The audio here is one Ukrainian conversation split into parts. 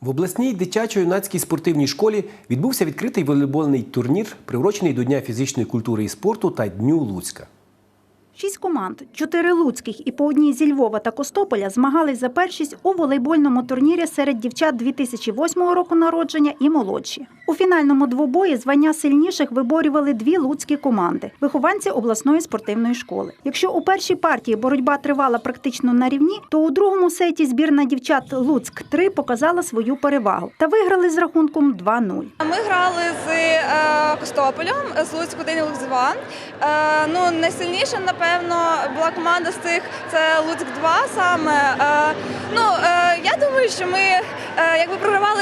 В обласній дитячо-юнацькій спортивній школі відбувся відкритий волейбольний турнір, приурочений до Дня фізичної культури і спорту та Дню Луцька. Шість команд, чотири луцьких і по одній зі Львова та Костополя змагались за першість у волейбольному турнірі серед дівчат 2008 року народження і молодші. У фінальному двобої звання сильніших виборювали дві луцькі команди – вихованці обласної спортивної школи. Якщо у першій партії боротьба тривала практично на рівні, то у другому сеті збірна дівчат Луцьк-3 показала свою перевагу та виграли з рахунком 2-0. Ми грали з Костополем, з Луцьку день і Луцьк 2. Е, ну, найсильніша, напевно, була команда з цих це Луцьк 2 саме. Е, ну, е, я думаю, що ми якби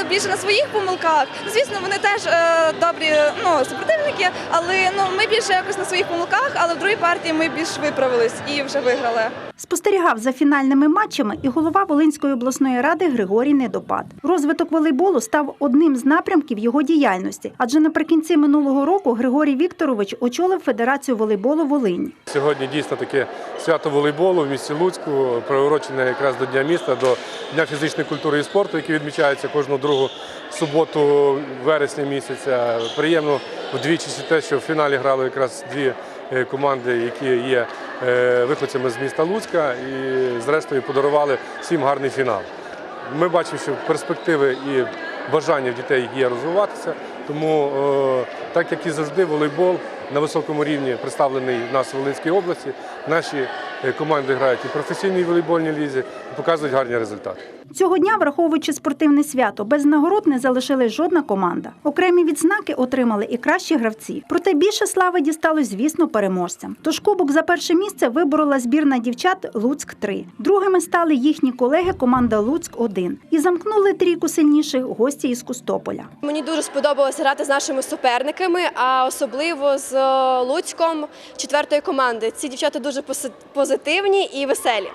більше на своїх помилках. Звісно, вони теж е, добрі ну, супротивники, але ну, ми більше якось на своїх помилках, але в другій партії ми більш виправились і вже виграли. Спостерігав за фінальними матчами і голова Волинської обласної ради Григорій Недопад. Розвиток волейболу став одним з напрямків його діяльності, адже наприкінці минулого року Григорій Вікторович очолив Федерацію волейболу Волині. Сьогодні дійсно таке свято волейболу в місті Луцьку, приурочене якраз до Дня міста, до Дня фізичної культури і спорту, який відмічається кожну другу суботу вересня місяця. Приємно вдвічі те, що в фіналі грали якраз дві е, команди, які є е, виходцями з міста Луцька, і зрештою подарували всім гарний фінал. Ми бачимо, що перспективи і бажання в дітей є розвиватися. Тому, е, так як і завжди, волейбол на високому рівні представлений в нас в Волинській області. Наші команди грають і в професійній волейбольній лізі і показують гарні результати. Цього дня, враховуючи спортивне свято, без нагород не залишилась жодна команда. Окремі відзнаки отримали і кращі гравці. Проте більше слави дісталось, звісно, переможцям. Тож кубок за перше місце виборола збірна дівчат Луцьк 3 Другими стали їхні колеги команда Луцьк 1 і замкнули трійку сильніших гості із Костополя. Мені дуже сподобалося грати з нашими суперниками, а особливо з е, Луцьком четвертої команди. Ці дівчата дуже поси- позитивні і веселі.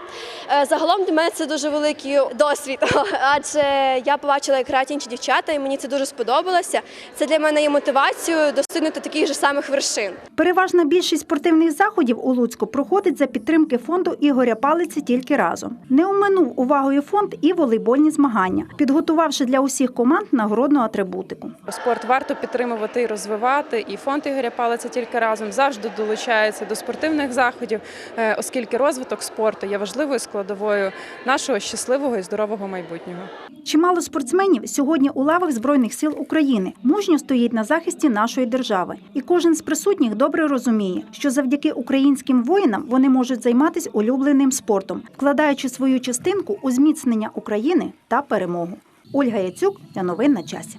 Е, Загалом для мене це дуже великий досвід, адже я побачила, як грають інші дівчата, і мені це дуже сподобалося. Це для мене є мотивацією достигнути таких же самих вершин. Переважна більшість спортивних заходів у Луцьку проходить за підтримки фонду Ігоря Палиці тільки разом. Не оминув увагою фонд і волейбольні змагання, підготувавши для усіх команд нагородну атрибутику. Спорт варто підтримувати і розвивати. І фонд Ігоря Палиця тільки разом завжди долучається до спортивних заходів, е, оскільки розвиток спорту є важливою складовою нашого щасливого і здорового майбутнього. Чимало спортсменів сьогодні у лавах Збройних сил України мужньо стоїть на захисті нашої держави. І кожен з присутніх добре розуміє, що завдяки українським воїнам вони можуть займатися улюбленим спортом, вкладаючи свою частинку у зміцнення України та перемогу. Ольга Яцюк для новин на часі.